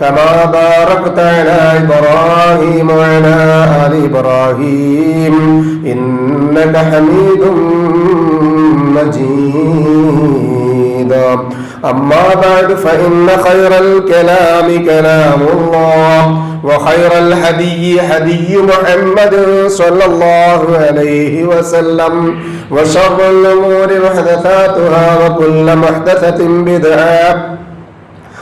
كما باركت على إبراهيم وعلى آل إبراهيم إنك حميد مجيد. أما بعد فإن خير الكلام كلام الله وخير الهدي هدي محمد صلى الله عليه وسلم وشر الأمور محدثاتها وكل محدثة بدعة.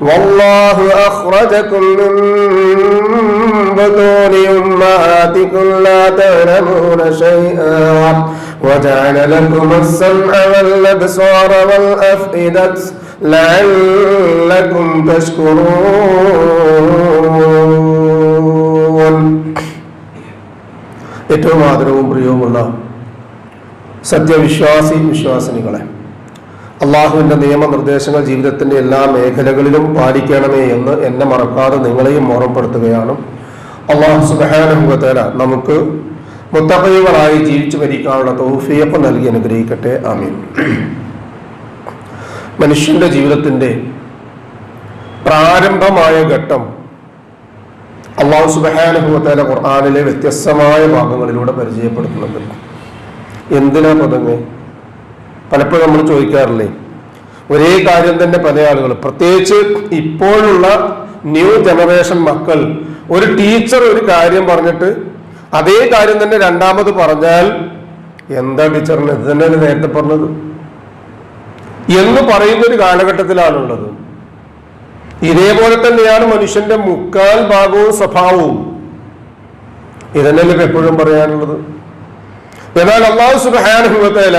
والله أخرجكم من بطون أمهاتكم لا تعلمون شيئا وجعل لكم السمع والأبصار والأفئدة لعلكم تشكرون ഏറ്റവും ആദരവും പ്രിയവുമുള്ള സത്യവിശ്വാസി വിശ്വാസിനികളെ അള്ളാഹുവിന്റെ നിയമനിർദ്ദേശങ്ങൾ ജീവിതത്തിന്റെ എല്ലാ മേഖലകളിലും പാലിക്കണമേ എന്ന് എന്നെ മറക്കാതെ നിങ്ങളെയും ഓർമ്മപ്പെടുത്തുകയാണ്. അള്ളാഹു സുബാനുഭവത്തേല നമുക്ക് മുത്തഹയുകളായി ജീവിച്ചു മരിക്കാനുള്ള തൗഫിയപ്പ് നൽകി അനുഗ്രഹിക്കട്ടെ. ആമീൻ. മനുഷ്യന്റെ ജീവിതത്തിന്റെ പ്രാരംഭമായ ഘട്ടം അള്ളാഹു സുബാനുഭവത്തേല ഖുർആാനിലെ വ്യത്യസ്തമായ ഭാഗങ്ങളിലൂടെ പരിചയപ്പെടുത്തുന്നുണ്ട്. എന്തിനാ പദങ്ങ് പലപ്പോഴും നമ്മൾ ചോദിക്കാറില്ലേ? ഒരേ കാര്യം തന്നെ പല ആളുകൾ. പ്രത്യേകിച്ച് ഇപ്പോഴുള്ള ന്യൂ ജനറേഷൻ മക്കൾ ഒരു ടീച്ചർ ഒരു കാര്യം പറഞ്ഞിട്ട് അതേ കാര്യം തന്നെ രണ്ടാമത് പറഞ്ഞാൽ എന്താ ടീച്ചറിന് ഇത് തന്നെയാണ് നേരത്തെ പറഞ്ഞത്? എന്ന് പറയുന്ന ഒരു കാലഘട്ടത്തിലാണുള്ളത് ഇതേപോലെ തന്നെയാണ് മനുഷ്യന്റെ മുക്കാൽ ഭാഗവും സ്വഭാവവും. ഇപ്പൊ എപ്പോഴും പറയാനുള്ളത്? എന്നാൽ അള്ളാഹു സുബാനുഭവത്തേല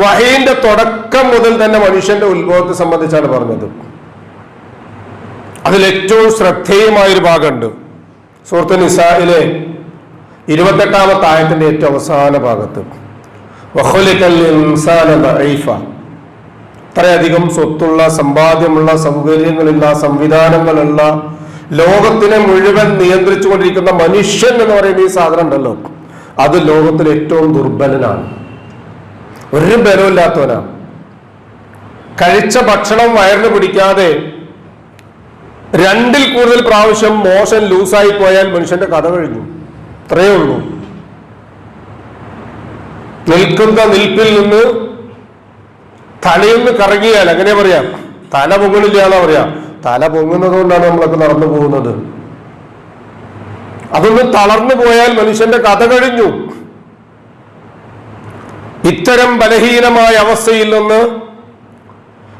വഹീന്റെ തുടക്കം മുതൽ തന്നെ മനുഷ്യന്റെ ഉത്ഭവത്തെ സംബന്ധിച്ചാണ് പറഞ്ഞത്. അതിൽ ഏറ്റവും ശ്രദ്ധേയമായ ഒരു ഭാഗമുണ്ട്. സുഹൃത്ത് നിസായിലെ ഇരുപത്തെട്ടാമത്തെ ആയത്തിന്റെ ഏറ്റവും അവസാന ഭാഗത്ത്. ഇത്രയധികം സ്വത്തുള്ള സമ്പാദ്യമുള്ള സൗകര്യങ്ങളുള്ള സംവിധാനങ്ങളുള്ള ലോകത്തിനെ മുഴുവൻ നിയന്ത്രിച്ചു കൊണ്ടിരിക്കുന്ന മനുഷ്യൻ എന്ന് പറയുന്ന ഈ സാധനം ഉണ്ടല്ലോ. അത് ലോകത്തിൽ ഏറ്റവും ദുർബലനാണ്. ഒരു ബലമില്ലാത്തവനാണ് കഴിച്ച ഭക്ഷണം വയറിന് പിടിക്കാതെ രണ്ടിൽ കൂടുതൽ പ്രാവശ്യം മോശം ലൂസായി പോയാൽ മനുഷ്യന്റെ കഥ കഴിഞ്ഞു. ഇത്രയേ ഉള്ളൂ. നിൽക്കുന്ന നിൽപ്പിൽ നിന്ന് തലയൊന്ന് കറങ്ങിയാൽ അങ്ങനെ പറയാം? തല പൊങ്ങണില്ലാന്നാ പറയാം പറയാ? തല പൊങ്ങുന്നത് കൊണ്ടാണ് നമ്മളൊക്കെ നടന്നു പോകുന്നത്. അതൊന്ന് തളർന്നു പോയാൽ മനുഷ്യന്റെ കഥ കഴിഞ്ഞു. ഇത്തരം ബലഹീനമായ അവസ്ഥയിൽ നിന്ന്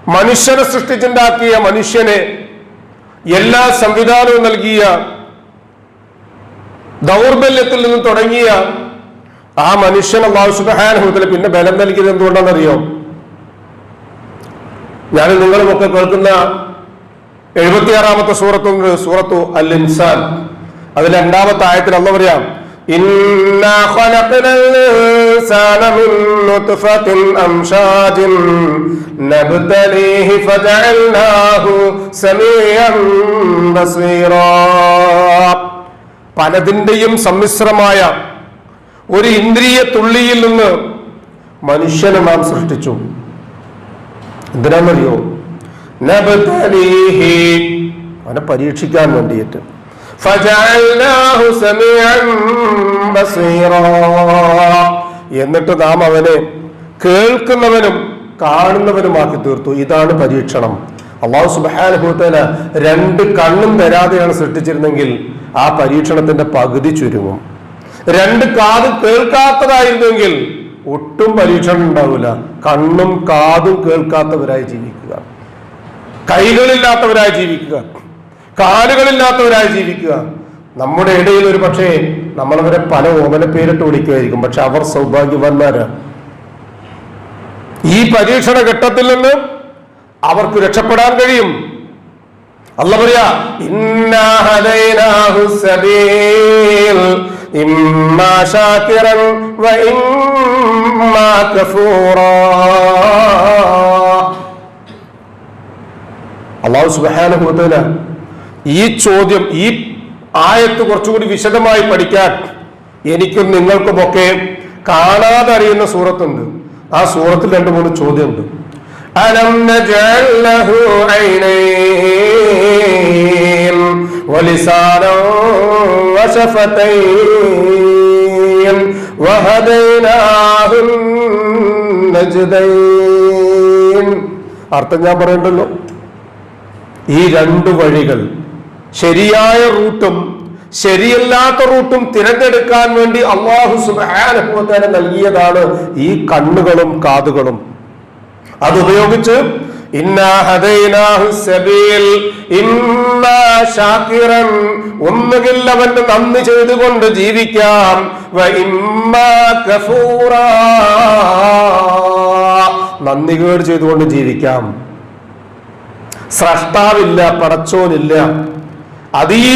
മനുഷ്യനെ സൃഷ്ടിച്ചുണ്ടാക്കിയ മനുഷ്യനെ എല്ലാ സംവിധാനവും നൽകിയ ദൗർബല്യത്തിൽ നിന്ന് തുടങ്ങിയ ആ മനുഷ്യൻ അള്ളാഹു സുബഹാനുഭവത്തിൽ പിന്നെ ബലം നൽകിയത് എന്തുകൊണ്ടാണെന്നറിയോ? ഞാൻ നിങ്ങളുമൊക്കെ കേൾക്കുന്ന എഴുപത്തിയാറാമത്തെ സൂറത്തുണ്ട് സൂറത്തു അൽ ഇൻസാൻ അതിൽ രണ്ടാമത്തെ ആയത്തിൽ അന്ന് പറയാം إنا خلقنا الإنسان من نطفة أمشاج نبتليه فجعلناه سميعا بصيرا പലതിൻ്റെയും സമ്മിശ്രമായ ഒരു ഇന്ദ്രിയ തുള്ളിയിൽ നിന്ന് മനുഷ്യനെ നാം സൃഷ്ടിച്ചു എന്തിനാണെന്നറിയോ നബ്തലീഹി അവനെ പരീക്ഷിക്കാൻ വേണ്ടിയിട്ട് ഫജഅൽനാഹു സമീഅൻ ബസീറാ എന്നിട്ട് നാം അവനെ കേൾക്കുന്നവനും കാണുന്നവനുമാക്കി തീർത്തു. ഇതാണ് പരീക്ഷണം. അള്ളാഹു സുബാനുഭവത്തേന് രണ്ട് കണ്ണും തരാതെയാണ് സൃഷ്ടിച്ചിരുന്നെങ്കിൽ ആ പരീക്ഷണത്തിന്റെ പകുതി ചുരുങ്ങും. രണ്ട് കാത് കേൾക്കാത്തതായിരുന്നെങ്കിൽ ഒട്ടും പരീക്ഷണം ഉണ്ടാവില്ല. കണ്ണും കാതും കേൾക്കാത്തവരായി ജീവിക്കുക. കൈകളില്ലാത്തവരായി ജീവിക്കുക. കാലുകളില്ലാത്തവരായി ജീവിക്കുക. നമ്മുടെ ഇടയിൽ ഒരു പക്ഷേ നമ്മളവരെ പല ഓമന പേരിട്ട് വിളിക്കുമായിരിക്കും. പക്ഷെ അവർ സൗഭാഗ്യവാന്മാരാണ് ഈ പരീക്ഷണ ഘട്ടത്തിൽ നിന്ന് അവർക്ക് രക്ഷപ്പെടാൻ കഴിയും. അല്ല പറയാ ഈ ചോദ്യം ഈ ആയത്ത് കുറച്ചുകൂടി വിശദമായി പഠിക്കാൻ എനിക്കും നിങ്ങൾക്കുമൊക്കെ കാണാതെ അറിയുന്ന സൂറത്തുണ്ട്. ആ സൂറത്തിൽ രണ്ട് മൂന്ന് ചോദ്യമുണ്ട്. അലം ഐനൈൻ വശഫതൈൻ നജ്ദൈൻ. അർത്ഥം ഞാൻ പറയണ്ടല്ലോ. ഈ രണ്ട് വഴികൾ ശരിയായ റൂട്ടും ശരിയല്ലാത്ത റൂട്ടും തിരഞ്ഞെടുക്കാൻ വേണ്ടി അള്ളാഹു സുബാനുഭവത്തിന് നൽകിയതാണ് ഈ കണ്ണുകളും കാതുകളും. അതുപയോഗിച്ച് ഒന്നുകിൽ അവന്റെ നന്ദി ചെയ്തുകൊണ്ട് ജീവിക്കാം. നന്ദി കേട് ചെയ്തുകൊണ്ട് ജീവിക്കാം. സ്രഷ്ടാവില്ല പടച്ചോനില്ല. അത് ഈ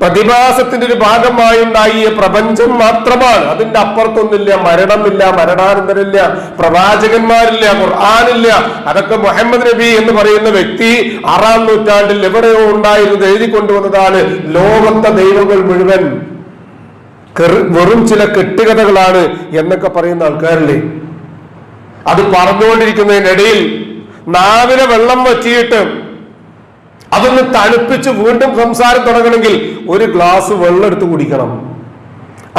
പ്രതിഭാസത്തിന്റെ ഒരു ഭാഗമായി ഉണ്ടായ പ്രപഞ്ചം മാത്രമാണ്. അതിന്റെ അപ്പുറത്തൊന്നുമില്ല മരണമില്ല മരണാനന്തരമില്ല പ്രവാചകന്മാരില്ല ഖുർആാനില്ല. അതൊക്കെ മുഹമ്മദ് നബി എന്ന് പറയുന്ന വ്യക്തി ആറാം നൂറ്റാണ്ടിൽ എവിടെയോ ഉണ്ടായിരുന്നത് എഴുതി കൊണ്ടുവന്നതാണ് ലോകത്തെ ദൈവങ്ങൾ മുഴുവൻ. വെറും ചില കെട്ടുകഥകളാണ് എന്നൊക്കെ പറയുന്ന ആൾക്കാരില്ലേ? അത് പറഞ്ഞുകൊണ്ടിരിക്കുന്നതിനിടയിൽ നാവിലെ വെള്ളം വറ്റിയിട്ട് അതൊന്ന് തണുപ്പിച്ച് വീണ്ടും സംസാരം തുടങ്ങണമെങ്കിൽ ഒരു ഗ്ലാസ് വെള്ളം എടുത്ത് കുടിക്കണം.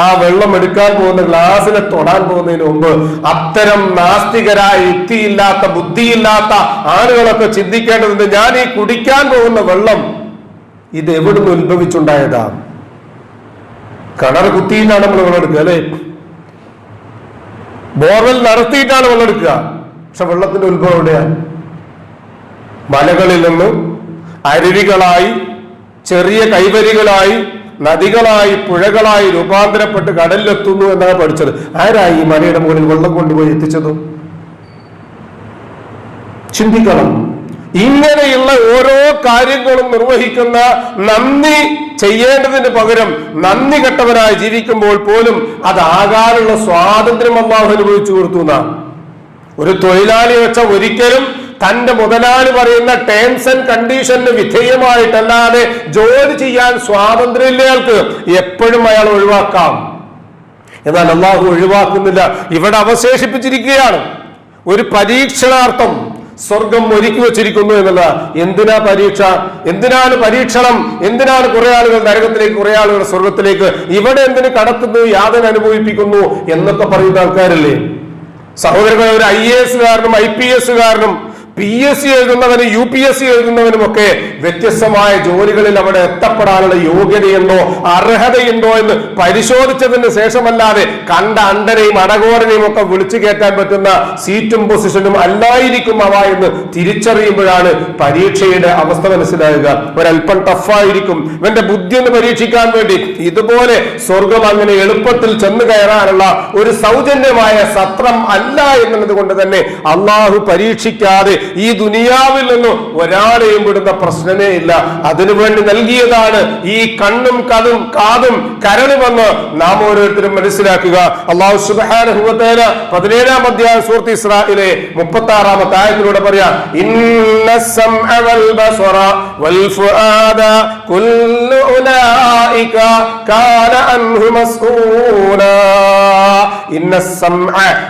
ആ വെള്ളം എടുക്കാൻ പോകുന്ന ഗ്ലാസിനെ തൊടാൻ പോകുന്നതിന് മുമ്പ് അത്തരം നാസ്തികരായ യുക്തിയില്ലാത്ത ബുദ്ധിയില്ലാത്ത ആളുകളൊക്കെ ചിന്തിക്കേണ്ടതുണ്ട്. ഞാൻ ഈ കുടിക്കാൻ പോകുന്ന വെള്ളം ഇത് എവിടുന്ന് ഉത്ഭവിച്ചുണ്ടായതാ? കിണർ കുത്തിയിട്ടാണ് നമ്മൾ വെള്ളം എടുക്കുക അല്ലേ? ബോർവെൽ നടത്തിയിട്ടാണ് വെള്ളം എടുക്കുക. പക്ഷെ വെള്ളത്തിന്റെ ഉത്ഭവം എവിടെയാണ് മലകളിൽ നിന്ന് അരുവികളായി ചെറിയ കൈവരികളായി നദികളായി പുഴകളായി രൂപാന്തരപ്പെട്ട് കടലിലെത്തുന്നു എന്നാണ് പഠിച്ചത്. ആരായി ഈ മലയുടെ മുകളിൽ വെള്ളം കൊണ്ടുപോയി എത്തിച്ചത്? ചിന്തിക്കണം. ഇങ്ങനെയുള്ള ഓരോ കാര്യങ്ങളും നിർവഹിക്കുന്ന നന്ദി ചെയ്യേണ്ടതിന് പകരം നന്ദി കെട്ടവനായി ജീവിക്കുമ്പോൾ പോലും അതാകാനുള്ള സ്വാതന്ത്ര്യം അള്ളാഹു അനുഭവിച്ചു കൊടുത്തു ഒരു തൊഴിലാളി വെച്ച ഒരിക്കലും തന്റെ മുതലാളി പറയുന്ന ടേംസ് ആൻഡ് കണ്ടീഷന് വിധേയമായിട്ടല്ലാതെ ജോലി ചെയ്യാൻ സ്വാതന്ത്ര്യമില്ല അയാൾക്ക് എപ്പോഴും അയാൾ ഒഴിവാക്കാം. എന്നാൽ അള്ളാഹു ഒഴിവാക്കുന്നില്ല. ഇവിടെ അവശേഷിപ്പിച്ചിരിക്കുകയാണ്. ഒരു പരീക്ഷണാർത്ഥം സ്വർഗം ഒരുക്കി വെച്ചിരിക്കുന്നു എന്നുള്ള എന്തിനാ പരീക്ഷ? എന്തിനാണ് പരീക്ഷണം? എന്തിനാണ് കുറെ ആളുകൾ നരകത്തിലേക്ക് കുറെ ആളുകൾ സ്വർഗത്തിലേക്ക്? ഇവിടെ എന്തിന് കടത്തുന്നു? യാതന അനുഭവിപ്പിക്കുന്നു? എന്നൊക്കെ പറയുന്ന ആൾക്കാരല്ലേ? സഹോദരങ്ങളെ ഒരു ഐ എ എസുകാരനും ഐ പി എസുകാരനും പി എസ് സി എഴുതുന്നവനും യു പി എസ് സി എഴുതുന്നവനും ഒക്കെ വ്യത്യസ്തമായ ജോലികളിൽ അവിടെ എത്തപ്പെടാനുള്ള യോഗ്യതയുണ്ടോ അർഹതയുണ്ടോ എന്ന് പരിശോധിച്ചതിന് ശേഷമല്ലാതെ കണ്ട അണ്ടനെയും അടകോരനെയും ഒക്കെ വിളിച്ചു കയറ്റാൻ പറ്റുന്ന സീറ്റും പൊസിഷനും അല്ലായിരിക്കും അവ എന്ന് തിരിച്ചറിയുമ്പോഴാണ് പരീക്ഷയുടെ അവസ്ഥ മനസ്സിലാകുക. ഒരല്പം ടഫായിരിക്കും. ഇവന്റെ ബുദ്ധി ഒന്ന് പരീക്ഷിക്കാൻ വേണ്ടി ഇതുപോലെ സ്വർഗം അങ്ങനെ എളുപ്പത്തിൽ ചെന്ന് കയറാനുള്ള ഒരു സൗജന്യമായ സത്രം അല്ല എന്നുള്ളത് കൊണ്ട് തന്നെ അള്ളാഹു പരീക്ഷിക്കാതെ ഈ ദുനിയാവിൽ നിന്നും ഒരാളെയും വിടുന്ന പ്രശ്നമേ ഇല്ല. അതിനുവേണ്ടി നൽകിയതാണ് ഈ കണ്ണും കതും കാതും കരളുമെന്ന് നാം ഓരോരുത്തരും മനസ്സിലാക്കുക. അള്ളാഹു സുബാനുഭവത്തേന പതിനേഴാം അധ്യായം സുഹൃത്ത് ഇസ്രായിലെ മുപ്പത്തി ആറാമത്തെ ആയത്തിലൂടെ പറയാം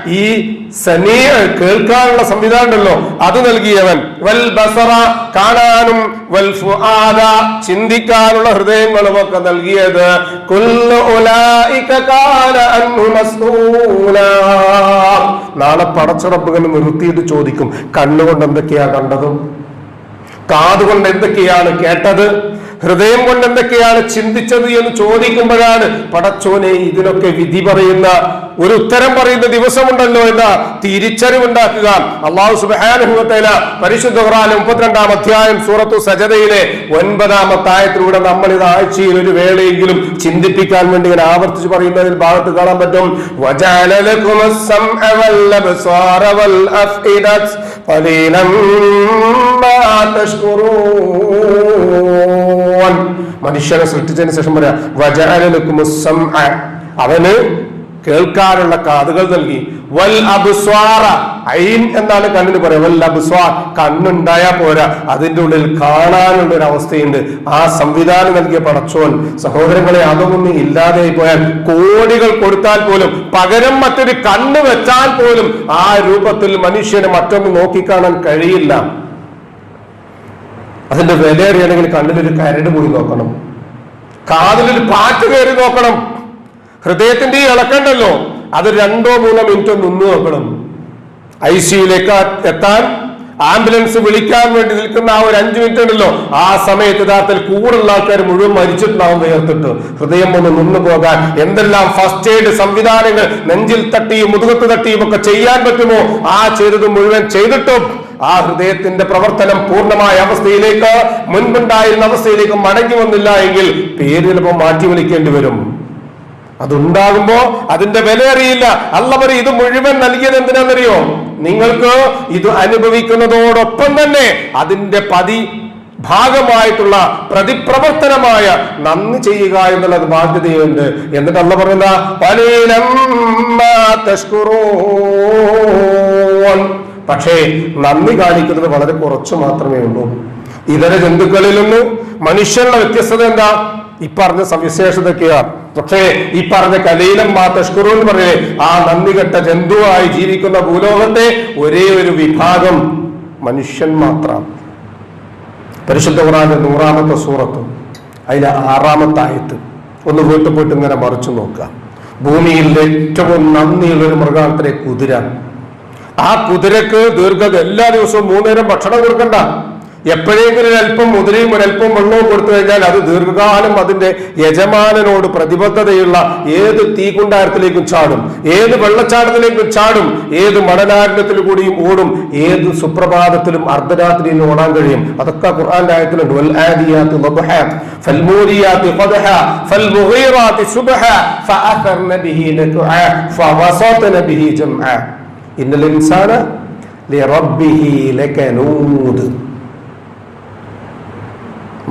ഈ സമീ കേൾക്കാനുള്ള സംവിധാനം ഉണ്ടല്ലോ. അത് നൽകിയവൻ. വൽ ബസറ കാണാനും വൽ ഫുആദ ചിന്തിക്കാനുള്ള ഹൃദയങ്ങളും ഒക്കെ നൽകിയത്. നാളെ പടച്ചുറപ്പുകൾ നിർത്തിയിട്ട് ചോദിക്കും കണ്ണുകൊണ്ട് എന്തൊക്കെയാ കണ്ടതും? കാതുകൊണ്ട് എന്തൊക്കെയാണ് കേട്ടത്? ഹൃദയം കൊണ്ട് എന്തൊക്കെയാണ് ചിന്തിച്ചത് എന്ന് ചോദിക്കുമ്പോഴാണ് പടച്ചോനെ ഇതിനൊക്കെ വിധി പറയുന്ന ഒരു ഉത്തരം പറയുന്ന ദിവസമുണ്ടല്ലോ എന്ന തിരിച്ചറിവുണ്ടാക്കുക അള്ളാഹു സുബാനുഭവത്തേല പരിശുദ്ധ ഖുർആൻ മുപ്പത്തിരണ്ടാം അധ്യായം സൂറത്തു സജതയിലെ ഒൻപതാമത്തെ ആയത്തിലൂടെ നമ്മൾ ഇത് ആഴ്ചയിൽ ഒരു വേളയെങ്കിലും ചിന്തിപ്പിക്കാൻ വേണ്ടി ഇങ്ങനെ ആവർത്തിച്ച് പറയുന്നതിൽ ഭാഗത്ത് കാണാൻ പറ്റും وَجَعَلَ لَكُمُ السَّمْعَ وَالْأَبْصَارَ وَالْأَفْئِدَةَ قَلِيلًا مَا تَشْكُرُونَ മനുഷ്യനെ സൃഷ്ടിച്ചതിന് ശേഷം പറയാം അവന് കേൾക്കാനുള്ള കാതുകൾ നൽകി. വൽ അബുസ്വാറ. ഐൻ എന്നാണ് കണ്ണിന് പറയാ. വൽ അബുസ്വാർ. കണ്ണുണ്ടായാ പോരാ. അതിന്റെ ഉള്ളിൽ കാണാനുള്ള ഒരു അവസ്ഥയുണ്ട്. ആ സംവിധാനം നൽകിയ പടച്ചോൻ സഹോദരങ്ങളെ അതൊന്നും ഇല്ലാതെയായി പോയാൽ കോടികൾ കൊടുത്താൽ പോലും പകരം മറ്റൊരു കണ്ണ് വെച്ചാൽ പോലും ആ രൂപത്തിൽ മനുഷ്യന് മറ്റൊന്ന് നോക്കിക്കാണാൻ കഴിയില്ല. അതിന്റെ വില അറിയണമെങ്കിൽ കണ്ണിലൊരു കരട് പോയി നോക്കണം. കാതിലൊരു പാറ്റ് കയറി നോക്കണം. ഹൃദയത്തിന്റെ ഇളക്കണ്ടല്ലോ അത് രണ്ടോ മൂന്നോ മിനിറ്റോ നിന്ന് നോക്കണം. ഐ സിയിലേക്ക് എത്താൻ ആംബുലൻസ് വിളിക്കാൻ വേണ്ടി നിൽക്കുന്ന ആ ഒരു അഞ്ചു മിനിറ്റ് ഉണ്ടല്ലോ ആ സമയത്ത് യഥാർത്ഥത്തിൽ കൂടുതലുള്ള ആൾക്കാർ മുഴുവൻ മരിച്ചിട്ടുണ്ടാവും ഉയർത്തിട്ട്. ഹൃദയം ഒന്ന് നിന്നു പോകാൻ എന്തെല്ലാം ഫസ്റ്റ് എയ്ഡ് സംവിധാനങ്ങൾ നെഞ്ചിൽ തട്ടിയും മുതുകത്ത് തട്ടിയും ഒക്കെ ചെയ്യാൻ പറ്റുമോ? ആ ചെയ്തത് മുഴുവൻ ചെയ്തിട്ടും ആ ഹൃദയത്തിന്റെ പ്രവർത്തനം പൂർണമായ അവസ്ഥയിലേക്ക് മുൻപുണ്ടായിരുന്ന അവസ്ഥയിലേക്ക് മടങ്ങി വന്നില്ല എങ്കിൽ പേര് ചിലപ്പോൾ മാറ്റി വിളിക്കേണ്ടി വരും. അതുണ്ടാകുമ്പോ അതിന്റെ വില അറിയില്ല അല്ല പറയും ഇത് മുഴുവൻ നൽകിയത് എന്തിനാണെന്നറിയോ? നിങ്ങൾക്ക് ഇത് അനുഭവിക്കുന്നതോടൊപ്പം തന്നെ അതിന്റെ പതി ഭാഗമായിട്ടുള്ള പ്രതിപ്രവർത്തനമായ നന്ദി ചെയ്യുക എന്നുള്ളത് ബാധ്യതയുണ്ട്. എന്നിട്ട് പറയുന്ന പലീനം മാ തഷ്കുറൂൻ." പക്ഷേ നന്ദി കാണിക്കുന്നത് വളരെ കുറച്ച് മാത്രമേ ഉള്ളൂ. ഇതര ജന്തുക്കളിൽ നിന്ന് മനുഷ്യരുടെ വ്യത്യസ്തത എന്താ? ഈ പറഞ്ഞ സവിശേഷതയൊക്കെയാണ് പക്ഷേ ഈ പറഞ്ഞ കലയിലും മാ തഷ്കുറു എന്ന് പറയേ ആ നന്ദി കെട്ട ജന്തുവായി ജീവിക്കുന്ന ഭൂലോകത്തെ ഒരേ ഒരു വിഭാഗം മനുഷ്യൻ മാത്രം. പരിശുദ്ധ ഖുറാന്റെ നൂറാമത്തെ സൂറത്ത് അതിലെ ആറാമത്തെ ആയത്ത്. ഒന്ന് വീട്ടിൽ പോയിട്ട് ഇങ്ങനെ മറിച്ചു നോക്കുക. ഭൂമിയിൽ ഏറ്റവും നന്ദിയുള്ള ഒരു മൃഗാണത്തിലെ കുതിര. ആ കുതിരക്ക് ദീർഘത എല്ലാ ദിവസവും മൂന്നേരം ഭക്ഷണം കൊടുക്കണ്ട. എപ്പോഴെങ്കിലും ഒരല്പം മുതിരയും ഒരല്പം വെള്ളവും കൊടുത്തു കഴിഞ്ഞാൽ അത് ദീർഘകാലം അതിന്റെ യജമാനനോട് പ്രതിബദ്ധതയുള്ള ഏത് തീകുണ്ടാരത്തിലേക്കും ചാടും ഏത് വെള്ളച്ചാട്ടത്തിലേക്കും ചാടും ഏത് മണലാരണ്യത്തിൽ കൂടിയും ഓടും ഏത് സുപ്രഭാതത്തിലും അർദ്ധരാത്രിയിൽ ഓടാൻ കഴിയും. അതൊക്കെ ഖുർആന്റെ ആയത്തിലുണ്ട്. ഇൻസാന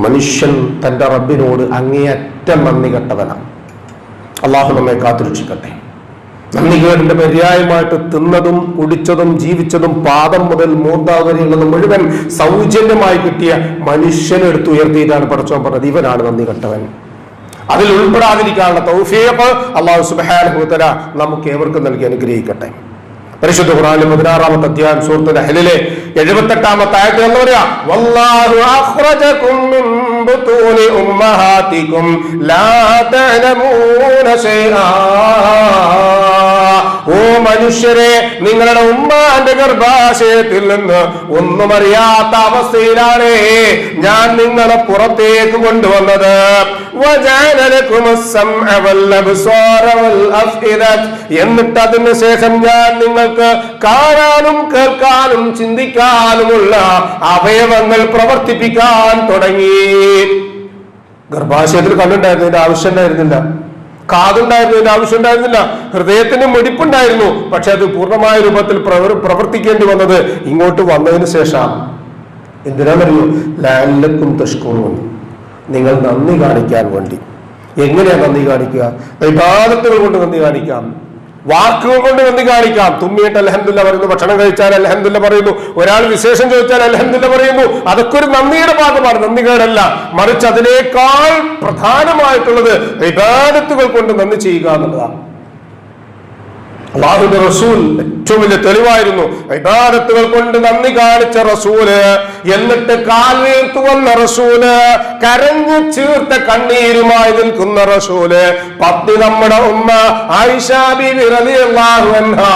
മനുഷ്യൻ തന്റെ റബ്ബിനോട് അങ്ങേയറ്റം നന്ദി കെട്ടവനാണ്. അള്ളാഹു നമ്മെ കാത്തുരക്ഷിക്കട്ടെ. നന്ദികേടിന്റെ പര്യായമായിട്ട് തിന്നതും കുടിച്ചതും ജീവിച്ചതും പാദം മുതൽ വരെയുള്ളതും മുഴുവൻ സൗജന്യമായി കിട്ടിയ മനുഷ്യനെ എടുത്ത് ഉയർത്തിയിട്ടാണ് പടച്ചോൻ പറഞ്ഞത്. ഇവനാണ് നന്ദി കെട്ടവൻ. അതിൽ ഉൾപ്പെടാതിരിക്കാനുള്ള തൗഫീഖ് അള്ളാഹു സുബാനുഭൂത്തര നമുക്ക് ഏവർക്കും നൽകി അനുഗ്രഹിക്കട്ടെ. പരിശുദ്ധ ഖുറാനിലെ പതിനാറാമത്തെ അധ്യായം സൂറത്ത് നഹലിലെ എഴുപത്തെട്ടാമത്തെ ആയത്തിൽ എന്ന് പറയാ. വല്ലാഹു അഖ്റജകും മിൻ ബുതൂനി ഉമ്മഹാതികും ലാ തഅലമൂന ശൈആ. ഓ മനുഷ്യരെ നിങ്ങളുടെ ഉമ്മാന്റെ ഗർഭാശയത്തിൽ നിന്ന് ഒന്നും അറിയാത്ത അവസ്ഥയിലാണ് ഞാൻ നിങ്ങളെ പുറത്തേക്ക് കൊണ്ടുവന്നത്. എന്നിട്ട് അതിന് ശേഷം ഞാൻ നിങ്ങൾക്ക് കാണാനും കേൾക്കാനും ചിന്തിക്കാനുമുള്ള അവയവങ്ങൾ പ്രവർത്തിപ്പിക്കാൻ തുടങ്ങി. ഗർഭാശയത്തിൽ കണ്ണുണ്ടായിരുന്നതിന്റെ ആവശ്യം ഉണ്ടായിരുന്നില്ല കാതുണ്ടായിരുന്നതിന്റെ ആവശ്യം ഉണ്ടായിരുന്നില്ല ഹൃദയത്തിന് മെടിപ്പുണ്ടായിരുന്നു. പക്ഷെ അത് പൂർണമായ രൂപത്തിൽ പ്രവർ- പ്രവർത്തിക്കേണ്ടി വന്നത് ഇങ്ങോട്ട് വന്നതിന് ശേഷം. എന്തിനാണെന്നറിയോ? ലാലക്കും തഷ്കൂറും നിങ്ങൾ നന്ദി കാണിക്കാൻ വേണ്ടി. എങ്ങനെയാ നന്ദി കാണിക്കുക? വിവാദത്തുകൾ കൊണ്ട് നന്ദി കാണിക്കാം. വാക്കുകൾ കൊണ്ട് നന്ദി കാണിക്കാം. തുമ്മിയിട്ട് അലഹമില്ല പറയുന്നു ഭക്ഷണം കഴിച്ചാൽ അലഹമില്ല പറയുന്നു ഒരാൾ വിശേഷം ചോദിച്ചാൽ അലഹമില്ല പറയുന്നു. അതൊക്കെ ഒരു നന്ദിയുടെ ഭാഗമാണ്. നന്ദികേടല്ല. മറിച്ച് അതിനേക്കാൾ പ്രധാനമായിട്ടുള്ളത് വിവാദത്തുകൾ കൊണ്ട് നന്ദി ചെയ്യുക എന്നുള്ളതാണ്. അള്ളാഹുന്റെ റസൂൽ ഏറ്റവും വലിയ തെളിവായിരുന്നു. ഇബാദത്തുകൾ കൊണ്ട് നന്ദി കാണിച്ച റസൂൽ എന്നിട്ട് കാൽ വീർത്തു വന്ന റസൂൽ കരഞ്ഞു ചീർത്ത കണ്ണീരുമായി നിൽക്കുന്ന റസൂൽ പത്തി നമ്മുടെ ഉമ്മ ആയിഷാ ബീബി റളിയല്ലാഹു അൻഹാ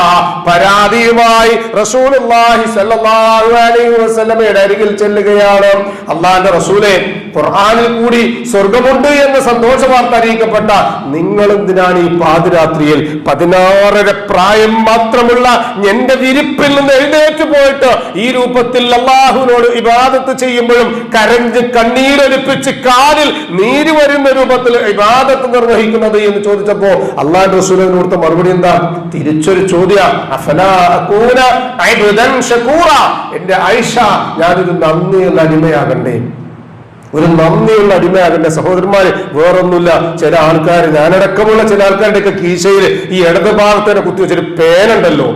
പരാതിയുമായി റസൂലുള്ളാഹി സല്ലല്ലാഹു അലൈഹി വസല്ലമയുടെ അരികിൽ ചെല്ലുകയാണ്. അള്ളാഹിന്റെ റസൂലെ ഖുർആനിൽ കൂടി സ്വർഗമുണ്ട് എന്ന് സന്തോഷ വാർത്ത അറിയിക്കപ്പെട്ട നിങ്ങൾ എന്തിനാണ് ഈ പാതിരാത്രിയിൽ പതിനാറര പ്രായം മാത്രമുള്ള എന്റെ വിരിപ്പിൽ നിന്ന് എഴുന്നേറ്റ് പോയിട്ട് ഈ രൂപത്തിൽ അള്ളാഹുവിനോട് ഇബാദത്ത് ചെയ്യുമ്പോഴും കരഞ്ഞ് കണ്ണീരൊലിപ്പിച്ച് കാലിൽ നീര് വരുന്ന രൂപത്തിൽ ഇബാദത്ത് നിർവഹിക്കുന്നത് എന്ന് ചോദിച്ചപ്പോ അള്ളാഹ് റസൂലിന് കൊടുത്ത മറുപടി എന്താ? തിരിച്ചൊരു ചോദ്യ എന്റെ ഐഷ ഞാനൊരു നന്ദിയുള്ള അടിമയാകണ്ടേ. ഒരു നന്ദിയുള്ള അടിമയാകേണ്ട സഹോദരന്മാര് വേറൊന്നുമില്ല. ചില ആൾക്കാർ ഞാനടക്കമുള്ള ചില ആൾക്കാരുടെയൊക്കെ കീശയിൽ ഈ ഇടത് ഭാഗത്തേനെ കുത്തി വെച്ചൊരു പേനുണ്ടല്ലോ.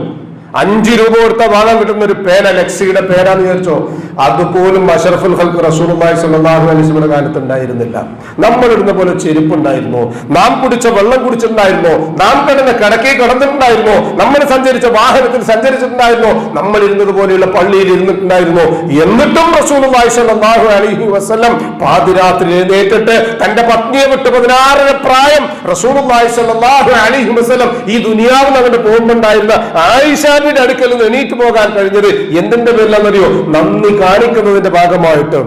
അഞ്ചു രൂപ കൊടുത്ത വാങ്ങാൻ കിട്ടുന്ന ഒരു പേന ലെക്സിയുടെ പേനാന്ന് വിചാരിച്ചോ? അതുപോലും അഷറഫുൽ ഹൽക്ക് റസൂലുള്ളാഹി സ്വല്ലല്ലാഹു അലൈഹി വസല്ലമയുടെ കാലത്ത് ഉണ്ടായിരുന്നില്ല നമ്മൾ ഇടുന്ന പോലെ ചെരുപ്പ് ഉണ്ടായിരുന്നോ നാം കുടിച്ച വെള്ളം കുടിച്ചിട്ടുണ്ടായിരുന്നു. നാം കിടന്ന കിടക്കേ കടന്നിട്ടുണ്ടായിരുന്നു. നമ്മൾ സഞ്ചരിച്ച വാഹനത്തിൽ സഞ്ചരിച്ചിട്ടുണ്ടായിരുന്നു. നമ്മൾ ഇരുന്നത് പോലെയുള്ള പള്ളിയിൽ ഇരുന്നിട്ടുണ്ടായിരുന്നു. എന്നിട്ടും റസൂലുള്ളാഹി സ്വല്ലല്ലാഹു അലൈഹി വസ്ലം പാതിരാത്രി എഴുന്നേറ്റിട്ട് തന്റെ പത്നിയെ വിട്ട് പതിനാറര പ്രായം റസൂലുള്ളാഹി സ്വല്ലല്ലാഹു അലൈഹി വസ്ലം ഈ ദുനിയാവിൽ അങ്ങോട്ട് പോകുമ്പോണ്ടായിരുന്ന ആയിഷാന്റെ അടുക്കൽ നിന്ന് എണീറ്റ് പോകാൻ കഴിഞ്ഞത് എന്തിന്റെ പേരിലാണെന്നറിയോ? നന്ദി കാണിക്കുന്നതിന്റെ ഭാഗമായിട്ട്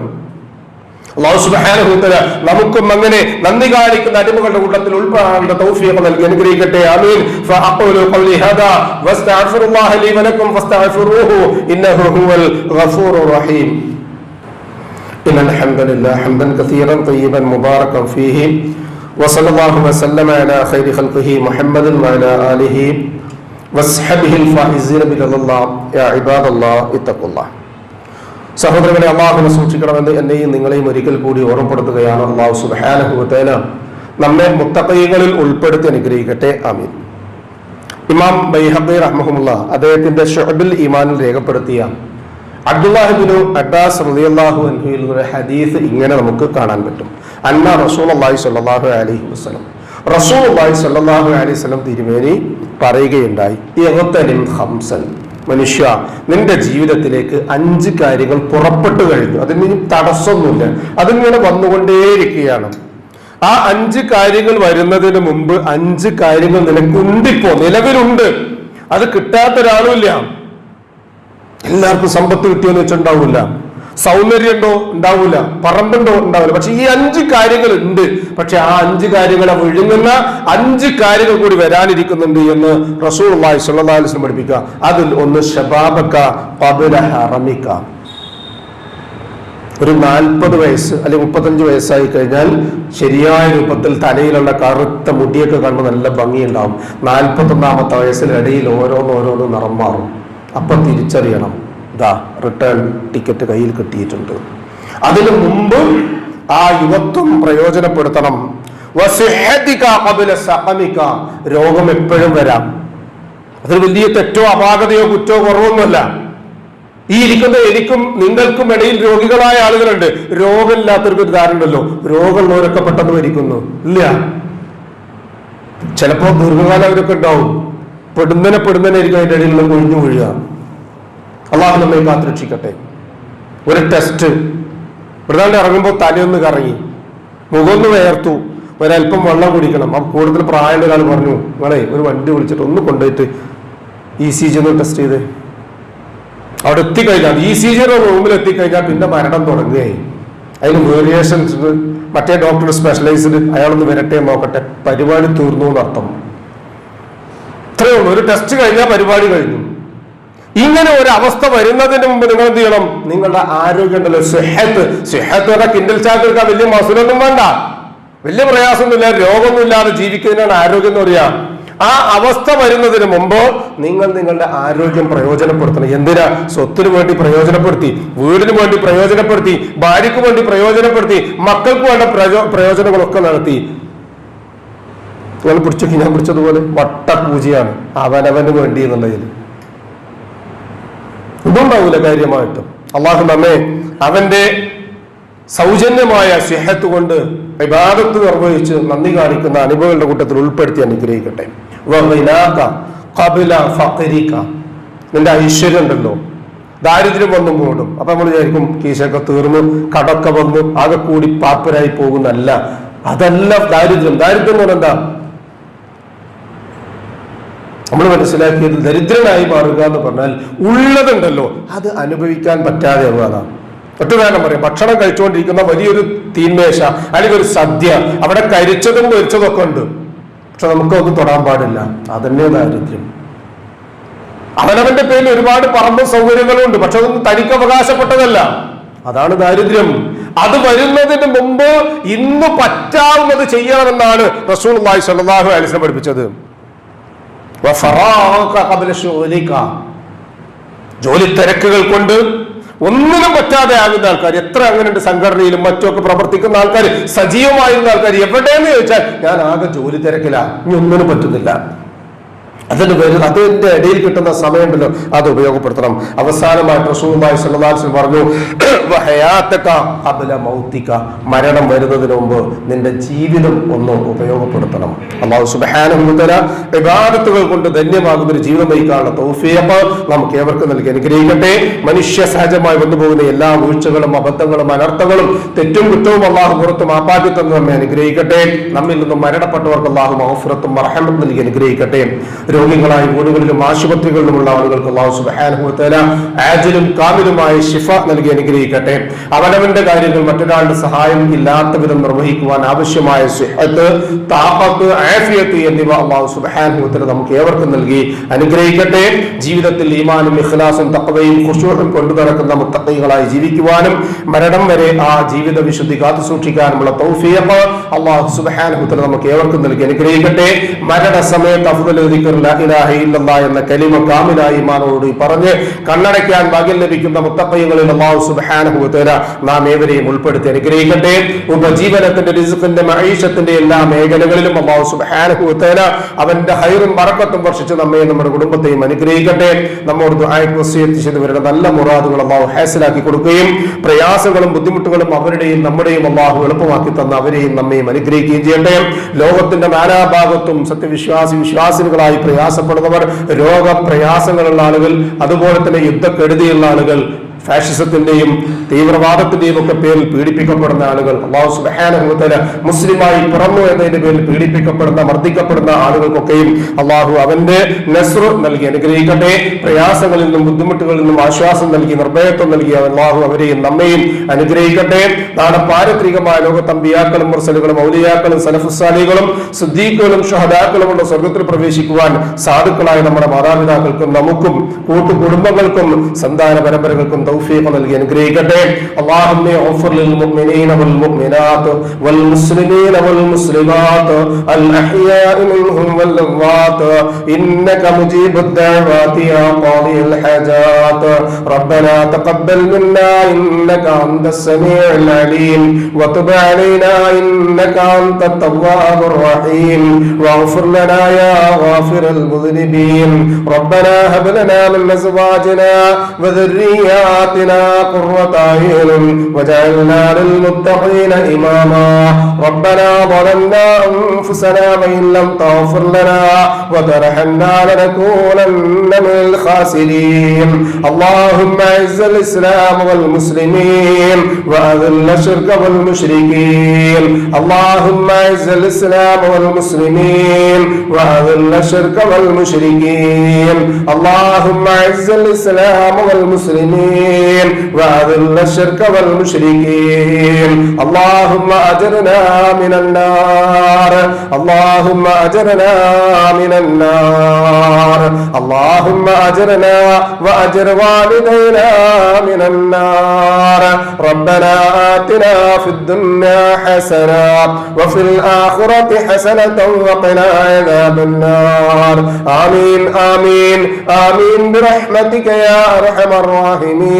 അള്ളാഹു സുബ്ഹാനഹു വതആല നമുക്കും അങ്ങനെ നന്ദി കാണിക്കുന്ന അടിമകളുടെ കൂട്ടത്തിൽ ഉൾപ്പെടാനുള്ള തൗഫീഖ് നൽകി അനുഗ്രഹിക്കട്ടെ ആമീൻ ഫഅഖൂലു ഖൗലി ഹാദാ വസ്തഗ്ഫിറുല്ലാഹ ലി വലക്കും ഫസ്തഗ്ഫിറൂഹു ഇന്നഹു ഹുവൽ ഗഫൂറുർ റഹീം إن الحمد لله حمدا كثيرا طيبا مباركا فيه وصلى الله وسلم على خير خلقه محمد وعلى آله وصحبه الفائزين برضا الله يا عباد الله اتقوا الله സഹോദരങ്ങളെ അള്ളാഹുനെ സൂക്ഷിക്കണമെന്ന് എന്നെയും നിങ്ങളെയും ഒരിക്കൽ കൂടി ഓർമ്മപ്പെടുത്തുകയാണ് അള്ളാഹു സുബാനഹുത്തേന നമ്മെ മുത്തക്കൈകളിൽ ഉൾപ്പെടുത്തി അനുഗ്രഹിക്കട്ടെ. അമീൻ ഇമാം ബൈഹബി റഹ്മുല്ല അദ്ദേഹത്തിന്റെ ഷുഅബിൽ ഇമാനിൽ രേഖപ്പെടുത്തിയ അബ്ദുല്ലാഹിബിനു അഡാസ് റളിയല്ലാഹു അൻഹുയിൽ ഹദീസ് ഇങ്ങനെ നമുക്ക് കാണാൻ പറ്റും. അന്ന റസൂലുള്ളാഹി സ്വല്ലല്ലാഹു അലൈഹി വസല്ലം. റസൂലുള്ളാഹി സ്വല്ലല്ലാഹു അലൈഹി വസല്ലം തിരുമേനി പറയുകയുണ്ടായി ഖംസൻ. മനുഷ്യ നിന്റെ ജീവിതത്തിലേക്ക് അഞ്ച് കാര്യങ്ങൾ പുറപ്പെട്ടു കഴിഞ്ഞു. അതിന് ഇനി തടസ്സമൊന്നുമില്ല. അതിങ്ങനെ വന്നുകൊണ്ടേയിരിക്കുകയാണ്. ആ അഞ്ച് കാര്യങ്ങൾ വരുന്നതിന് മുമ്പ് അഞ്ച് കാര്യങ്ങൾ നിനക്കുണ്ടിപ്പോ. നിലവിലുണ്ട്. അത് കിട്ടാത്ത ഒരാളുമില്ല എല്ലാവർക്കും സമ്പത്ത് കിട്ടിയെന്ന് വെച്ചിട്ടുണ്ടാവില്ല. സൗന്ദര്യം ഉണ്ടോ ഉണ്ടാവില്ല പറമ്പുണ്ടോ? ഉണ്ടാവില്ല. പക്ഷെ ഈ അഞ്ച് കാര്യങ്ങൾ ഉണ്ട് പക്ഷെ ആ അഞ്ച് കാര്യങ്ങളെ വിഴുങ്ങുന്ന അഞ്ച് കാര്യങ്ങൾ കൂടി വരാനിരിക്കുന്നുണ്ട് എന്ന് റസൂൾ അള്ളാഹി വസല്ലം പഠിപ്പിക്കുക. അതിൽ ഒന്ന് ഷബാബക്ക പബുല ഹറമിക്ക. ഒരു നാൽപ്പത് വയസ്സ് അല്ലെങ്കിൽ മുപ്പത്തഞ്ച് വയസ്സായി കഴിഞ്ഞാൽ ശരിയായ രൂപത്തിൽ തലയിലുള്ള കറുത്ത മുടിയൊക്കെ കാണുമ്പോൾ നല്ല ഭംഗിയുണ്ടാവും. നാൽപ്പത്തൊന്നാമത്തെ വയസ്സിൽ ഇടയിൽ ഓരോന്നോരോന്ന് ഓരോന്ന് നിറം മാറും. അപ്പൊ തിരിച്ചറിയണം. ഇതാ റിട്ടേൺ ടിക്കറ്റ് കയ്യിൽ കിട്ടിയിട്ടുണ്ട്. അതിനു മുമ്പ് ആ യുവത്വം പ്രയോജനപ്പെടുത്തണം. രോഗം എപ്പോഴും വരാം. അതിൽ വലിയ തെറ്റോ അപാകതയോ കുറ്റോ കുറവൊന്നുമല്ല. ഈ ഇരിക്കുന്ന എനിക്കും നിങ്ങൾക്കും ഇടയിൽ രോഗികളായ ആളുകളുണ്ട്. രോഗമില്ലാത്തവർക്ക് ഒരു ധാരണല്ലോ രോഗമുള്ളവരൊക്കെ പെട്ടെന്ന് മരിക്കുന്നു. ഇല്ല. ചിലപ്പോൾ ദീർഘകാലം അവരൊക്കെ ഉണ്ടാവും. പെടുന്നനെ പെടുന്നനെ ആയിരിക്കും അതിന്റെ ഇടയിലുള്ള കൊഴിഞ്ഞു വീഴുക. അള്ളാഹു നമ്മെ കാത്തുരക്ഷിക്കട്ടെ. ഒരു ടെസ്റ്റ് ഒരാളുടെ ഇറങ്ങുമ്പോൾ തലയൊന്ന് കറങ്ങി. മുഖമൊന്ന് വേർത്തു. ഒരല്പം വെള്ളം കുടിക്കണം. അപ്പം കൂടുതൽ പ്രായമുള്ള ഒരാൾ പറഞ്ഞു നിങ്ങളെ ഒരു വണ്ടി വിളിച്ചിട്ട് ഒന്ന് കൊണ്ടുപോയിട്ട് ഇ സി ജി ഒന്ന് ടെസ്റ്റ് ചെയ്ത്. അവിടെ എത്തിക്കഴിഞ്ഞാൽ ഇ സി ജിയുടെ റൂമിൽ എത്തിക്കഴിഞ്ഞാൽ പിന്നെ മരണം തുടങ്ങുകയായി. അതിന് വേരിയേഷൻസ് മറ്റേ ഡോക്ടർ സ്പെഷ്യലൈസ്ഡ് അയാളൊന്ന് വരട്ടെ നോക്കട്ടെ. പരിപാടി തീർന്നു എന്നർത്ഥം. ഇത്രയേ ഉള്ളൂ. ഒരു ടെസ്റ്റ് കഴിഞ്ഞാൽ പരിപാടി കഴിഞ്ഞു. ഇങ്ങനെ ഒരു അവസ്ഥ വരുന്നതിന് മുമ്പ് നിങ്ങൾ എന്ത് ചെയ്യണം? നിങ്ങളുടെ ആരോഗ്യം ഉണ്ടല്ലോ സുഹത്ത്. സുഹത്ത് പറഞ്ഞാൽ കിൻഡൽ ചാർജ് എടുക്കാൻ വലിയ മസുരൊന്നും വേണ്ട. വലിയ പ്രയാസമൊന്നുമില്ല. രോഗമൊന്നുമില്ലാതെ ജീവിക്കുന്നതിനാണ് ആരോഗ്യം എന്ന് പറയാ. ആ അവസ്ഥ വരുന്നതിന് മുമ്പ് നിങ്ങൾ നിങ്ങളുടെ ആരോഗ്യം പ്രയോജനപ്പെടുത്തണം. എന്തിനാ? സ്വത്തിന് വേണ്ടി പ്രയോജനപ്പെടുത്തി വീടിന് വേണ്ടി പ്രയോജനപ്പെടുത്തി ഭാര്യയ്ക്ക് വേണ്ടി പ്രയോജനപ്പെടുത്തി മക്കൾക്ക് വേണ്ട പ്രയോ- പ്രയോജനങ്ങളൊക്കെ നടത്തി. നിങ്ങൾ പിടിച്ചു ഞാൻ പിടിച്ചതുപോലെ വട്ടപൂജയാണ് അവനവന് വേണ്ടി എന്നുള്ളതിൽ. ഇതുണ്ടാവൂല കാര്യമായിട്ട്. അള്ളാഹു നമ്മെ അവന്റെ സൗജന്യമായ സ്നേഹത്ത് കൊണ്ട് വിവാദത്ത് നിർവഹിച്ച് നന്ദി കാണിക്കുന്ന അനുഭവങ്ങളുടെ കൂട്ടത്തിൽ ഉൾപ്പെടുത്തി അനുഗ്രഹിക്കട്ടെ. നിന്റെ ഐശ്വര്യം ഉണ്ടല്ലോ. ദാരിദ്ര്യം വന്നു മൂടും അപ്പൊ നമ്മൾ വിചാരിക്കും കീശൊക്കെ തീർന്നു കടക്ക വന്നു ആകെ കൂടി പാപ്പരായി പോകുന്നല്ല അതല്ല ദാരിദ്ര്യം. ദാരിദ്ര്യം എന്ന് പറഞ്ഞാൽ എന്താ? നമ്മൾ മനസ്സിലാക്കിയത് ദരിദ്രനായി മാറുക എന്ന് പറഞ്ഞാൽ ഉള്ളതുണ്ടല്ലോ അത് അനുഭവിക്കാൻ പറ്റാതെ ആവുക ഒറ്റ പറയാം ഭക്ഷണം കഴിച്ചുകൊണ്ടിരിക്കുന്ന വലിയൊരു തീന്മേശ അല്ലെങ്കിൽ ഒരു സദ്യ അവിടെ കരിച്ചതും പൊരിച്ചതും ഒക്കെ ഉണ്ട്. പക്ഷെ നമുക്കൊന്നും തൊടാൻ പാടില്ല അതന്നെ ദാരിദ്ര്യം. അവനവന്റെ പേരിൽ ഒരുപാട് പറമ്പും സൗകര്യങ്ങളും ഉണ്ട് പക്ഷെ അതൊന്നും തനിക്ക് അവകാശപ്പെട്ടതല്ല. അതാണ് ദാരിദ്ര്യം. അത് വരുന്നതിന് മുമ്പ് ഇന്ന് പറ്റാവുന്നത് ചെയ്യണമെന്നാണ് റസൂൽ സല്ലല്ലാഹു അലൈഹി വസല്ലം പഠിപ്പിച്ചത്. ജോലി തിരക്കുകൾ കൊണ്ട് ഒന്നിനും പറ്റാതെ ആകുന്ന ആൾക്കാർ എത്ര അങ്ങനെയുണ്ട് സംഘടനയിലും മറ്റുമൊക്കെ പ്രവർത്തിക്കുന്ന ആൾക്കാർ സജീവമായിരുന്ന ആൾക്കാർ എവിടെയെന്ന് ചോദിച്ചാൽ ഞാൻ ആകെ ജോലി തിരക്കില്ല ഇനി ഒന്നിനും പറ്റുന്നില്ല. അതിന്റെ പേരിൽ അതിന്റെ ഇടയിൽ കിട്ടുന്ന സമയമുണ്ടല്ലോ അത് ഉപയോഗപ്പെടുത്തണം. അവസാനമായിട്ട് അലൈഹി വസല്ലം പറഞ്ഞു അബല മൗത്തിക്ക മരണം വരുന്നതിന് മുമ്പ് നിന്റെ ജീവിതം ഒന്ന് ഉപയോഗപ്പെടുത്തണം. അള്ളാഹു സുബ്ഹാനഹു വിവാദത്തുകൾ കൊണ്ട് ധന്യമാകുന്ന ഒരു ജീവിതം നയിക്കാനുള്ള തൗഫീഖ് നമുക്ക് ഏവർക്കും നൽകി അനുഗ്രഹിക്കട്ടെ. മനുഷ്യ സഹജമായി വന്നുപോകുന്ന എല്ലാ വീഴ്ചകളും അബദ്ധങ്ങളും അനർത്ഥങ്ങളും തെറ്റും കുറ്റവും അള്ളാഹു പുറത്തും മാപ്പാക്കി തന്നെ നമ്മെ അനുഗ്രഹിക്കട്ടെ. നമ്മിൽ നിന്നും മരണപ്പെട്ടവർക്ക് അള്ളാഹു മഹഫുറത്തും മർഹമത്തും നൽകി അനുഗ്രഹിക്കട്ടെ. രോഗികളായ വീടുകളിലും ആശുപത്രികളിലുമുള്ള ആളുകൾക്ക് അള്ളാഹു തആല ആജിലും കാമിലുമായ ശിഫ നൽകി അനുഗ്രഹിക്കട്ടെ. അവനവന്റെ കാര്യങ്ങൾ മറ്റൊരാളുടെ സഹായം ഇല്ലാത്ത വിധം നിർവഹിക്കുവാൻ ആവശ്യമായ സിഹത്ത് താപത്ത് ആഫിയത്ത് എന്നിവ അള്ളാഹു തആല നമുക്ക് ഏവർക്കും നൽകി അനുഗ്രഹിക്കട്ടെ. ജീവിതത്തിൽ ഈമാനും ഇഖ്ലാസും തക്കവയും ഖുശൂഉം കൊണ്ടു നടക്കുന്ന മുത്തഖികളായി ജീവിക്കുവാനും മരണം വരെ ആ ജീവിത വിശുദ്ധി കാത്തു സൂക്ഷിക്കാനുമുള്ള തൗഫിയപ്പ് അള്ളാഹു തആല നമുക്ക് ഏവർക്കും നൽകി അനുഗ്രഹിക്കട്ടെ. മരണ മരണസമയത്ത് അഫ്ദൽ എന്ന കലിമ കാമിലായി ഇമാനോട് പറഞ്ഞ് കണ്ണടയ്ക്കാൻ ഭാഗ്യം ലഭിക്കുന്ന മുത്തപ്പയ്യങ്ങളിൽ നാം ഏവരെയും ഉൾപ്പെടുത്തി അനുഗ്രഹിക്കട്ടെ. ഉപജീവനത്തിന്റെ റിസുഖിന്റെ മഹീഷത്തിന്റെ എല്ലാ മേഖലകളിലും അള്ളാഹു സുബ്ഹാനഹു വ തആല അവന്റെ ഹൈറും വറക്കത്തും വർഷിച്ച് നമ്മെ നമ്മുടെ കുടുംബത്തെയും അനുഗ്രഹിക്കട്ടെ. നമ്മോട് ചെയ്തവരുടെ നല്ല മുറാദുകൾ അള്ളാഹു ഹാസിലാക്കി കൊടുക്കുകയും പ്രയാസങ്ങളും ബുദ്ധിമുട്ടുകളും അവരുടെയും നമ്മുടെയും അള്ളാഹു എളുപ്പമാക്കി തന്ന അവരെയും നമ്മയും അനുഗ്രഹിക്കുകയും ചെയ്യട്ടെ. ലോകത്തിന്റെ നാനാഭാഗത്തും സത്യവിശ്വാസി വിശ്വാസികളായി പ്രയാസപ്പെടുന്നവർ രോഗപ്രയാസങ്ങളുള്ള ആളുകൾ അതുപോലെ തന്നെ യുദ്ധക്കെടുതിയുള്ള ആളുകൾ. ഫാഷിസത്തിന്റെയും തീവ്രവാദത്തിന്റെയും ഒക്കെ പേരിൽ പീഡിപ്പിക്കപ്പെടുന്ന ആളുകൾ അള്ളാഹു സുബാനുഭവത്തിന് മുസ്ലിമായി പിറന്നു എന്നതിന്റെ പേരിൽ പീഡിപ്പിക്കപ്പെടുന്ന മർദ്ദിക്കപ്പെടുന്ന ആളുകൾക്കൊക്കെയും അള്ളാഹു അവന്റെ നെസ്റു നൽകി അനുഗ്രഹിക്കട്ടെ. പ്രയാസങ്ങളിൽ നിന്നും ബുദ്ധിമുട്ടുകളിൽ നിന്നും ആശ്വാസം നൽകി നിർഭയത്വം നൽകി അള്ളാഹു അവരെയും നമ്മയും അനുഗ്രഹിക്കട്ടെ. നാളെ പാരത്രികമായ ലോകത്തമ്പിയാക്കളും മുർസലുകളും ഔലിയാക്കളും സലഫുസാലികളും സുദ്ദീഖുകളും ഷഹദാക്കളുമുള്ള സ്വർഗത്തിൽ പ്രവേശിക്കുവാൻ സാധുക്കളായ നമ്മുടെ മാതാപിതാക്കൾക്കും നമുക്കും കൂട്ടുകുടുംബങ്ങൾക്കും സന്താന പരമ്പരകൾക്കും തൗഫീഖ് നൽകി അനുഗ്രഹിക്കട്ടെ اللهم اغفر للمؤمنين والمؤمنات والمسلمين والمسلمات الأحياء منهم والأموات إنك مجيب الدعوات يا قاضي الحاجات ربنا تقبل منا إنك أنت السميع العليم وتب علينا إنك أنت التواب الرحيم واغفر لنا يا غافر المذنبين ربنا هب لنا من أزواجنا وذرياتنا قرة أعين وجعلنا للمتقين إماما. ربنا ظلمنا أنفسنا وإن لم تغفر لنا وترحمنا لنكونن من الخاسرين. اللهم أعز الإسلام والمسلمين وأذل الشرك والمشركين. اللهم أعز الإسلام والمسلمين وأذل الشرك والمشركين. اللهم اعز الإسلام والمسلمين وأذل الشرك والمشركين. اللهم أجرنا من النار. اللهم أجرنا من النار. اللهم أجرنا وأجر والدينا من النار. ربنا آتنا في الدنيا حسنة وفي الآخرة حسنة وقنا عذاب النار. آمين آمين آمين برحمتك يا أرحم الراحمين.